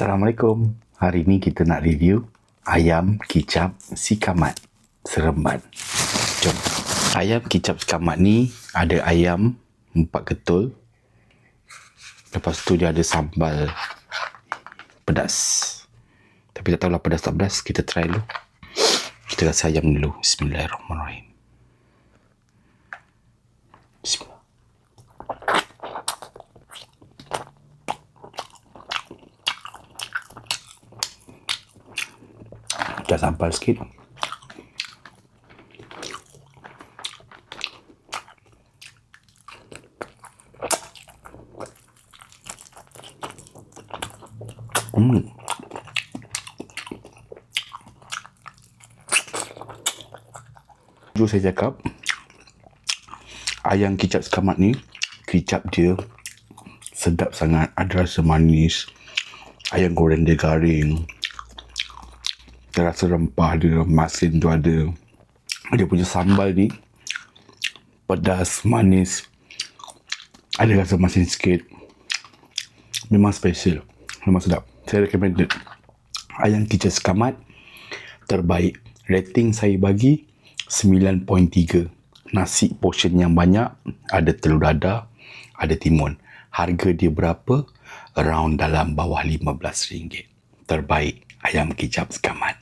Assalamualaikum. Hari ni kita nak review ayam kicap sikamat seremban. Jom. Ayam kicap sikamat ni ada ayam empat ketul. Lepas tu dia ada sambal pedas. Tapi tak tahulah pedas tak pedas. Kita try dulu. Kita rasa ayam dulu. Bismillahirrahmanirrahim. Sambal sikit. Hmm. Dulu saya cakap ayam kicap sekamat ni kicap dia sedap sangat ada rasa manis ayam goreng dia garing dia rasa rempah dia masin tu ada. Dia punya sambal ni pedas manis. Ada rasa masin sikit. Memang special. Memang sedap. Saya recommended. Ayam kicap sekamat terbaik. Rating saya bagi 9.3 nasi portion yang banyak ada telur dadah ada timun. Harga dia berapa? Around dalam bawah RM15 terbaik ayam kicap sekamat